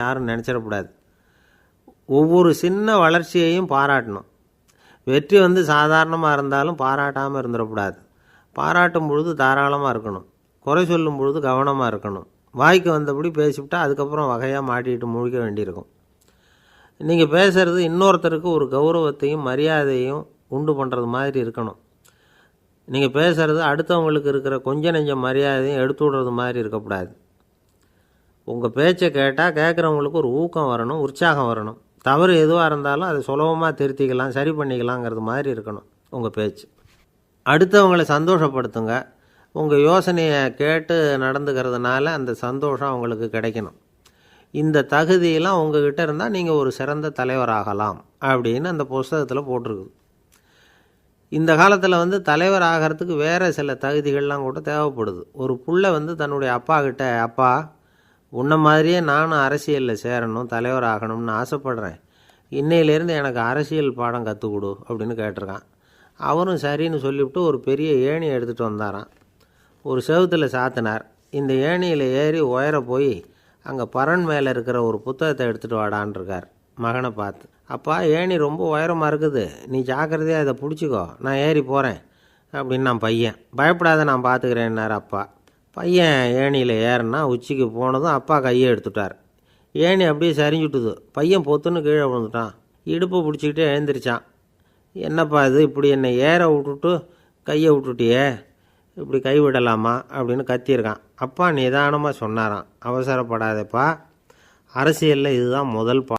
யாரும் நினச்சிடக்கூடாது. ஒவ்வொரு சின்ன வளர்ச்சியையும் பாராட்டணும். வெற்றி வந்து சாதாரணமாக இருந்தாலும் பாராட்டாமல் இருந்துடக்கூடாது. பாராட்டும் பொழுது தாராளமாக இருக்கணும். குறை சொல்லும் பொழுது கவனமாக இருக்கணும். வாய்க்கு வந்தபடி பேசிவிட்டா அதுக்கப்புறம் வகையாக மாட்டிட்டு முழிக்க வேண்டியிருக்கும். நீங்கள் பேசுகிறது இன்னொருத்தருக்கு ஒரு கௌரவத்தையும் மரியாதையும் உண்டு பண்ணுறது மாதிரி இருக்கணும். நீங்கள் பேசுகிறது அடுத்தவங்களுக்கு இருக்கிற கொஞ்ச நெஞ்ச மரியாதையும் எடுத்து விடுறது மாதிரி இருக்கக்கூடாது. உங்கள் பேச்சை கேட்டால் கேட்குறவங்களுக்கு ஒரு ஊக்கம் வரணும் உற்சாகம் வரணும். தவறு எதுவாக இருந்தாலும் அதை சுலபமாக திருத்திக்கலாம் சரி பண்ணிக்கலாங்கிறது மாதிரி இருக்கணும் உங்கள் பேச்சு. அடுத்தவங்களை சந்தோஷப்படுத்துங்க. உங்கள் யோசனையை கேட்டு நடந்துக்கிறதுனால அந்த சந்தோஷம் அவங்களுக்கு கிடைக்கணும். இந்த தகுதியெல்லாம் உங்ககிட்ட இருந்தால் நீங்கள் ஒரு சிறந்த தலைவராகலாம் அப்படின்னு அந்த புஸ்தகத்தில் போட்டிருக்குது. இந்த காலத்தில் வந்து தலைவர் ஆகிறதுக்கு வேறு சில தகுதிகள்லாம் கூட தேவைப்படுது. ஒரு புள்ள வந்து தன்னுடைய அப்பா கிட்ட அப்பா உன்ன மாதிரியே நானும் அரசியலில் சேரணும் தலைவர் ஆகணும்னு ஆசைப்பட்றேன். இன்னையிலேருந்து எனக்கு அரசியல் பாடம் கற்றுக் கொடு அப்படின்னு கேட்டிருக்கான். அவரும் சரின்னு சொல்லிவிட்டு ஒரு பெரிய ஏணி எடுத்துகிட்டு வந்தாராம். ஒரு செவுத்தில் சாத்தினார். இந்த ஏணியில் ஏறி உயர போய் அங்கே பரன் மேலே இருக்கிற ஒரு புத்தகத்தை எடுத்துகிட்டு வாடான் இருக்கார். மகனை பார்த்து அப்பா ஏணி ரொம்ப உயரமாக இருக்குது. நீ ஜாக்கிரதையாக இதை பிடிச்சிக்கோ. நான் ஏறி போகிறேன் அப்படின்னு நான் பையன். பயப்படாத நான் பார்த்துக்கிறேன்னார் அப்பா. பையன் ஏணியில் ஏறினா உச்சிக்கு போனதும் அப்பா கையை எடுத்துட்டார். ஏணி அப்படியே சரிஞ்சுட்டுது. பையன் பொத்துன்னு கீழே விழுந்துட்டான். இடுப்பு பிடிச்சிக்கிட்டே எழுந்திரிச்சான். என்னப்பா இது? இப்படி என்னை ஏற விட்டுட்டு கையை விட்டுட்டியே? இப்படி கை விடலாமா? அப்படின்னு கத்தியிருக்கான். அப்பா நிதானமாக சொன்னாராம். அவசரப்படாதப்பா. அரசியலில் இதுதான் முதல் பா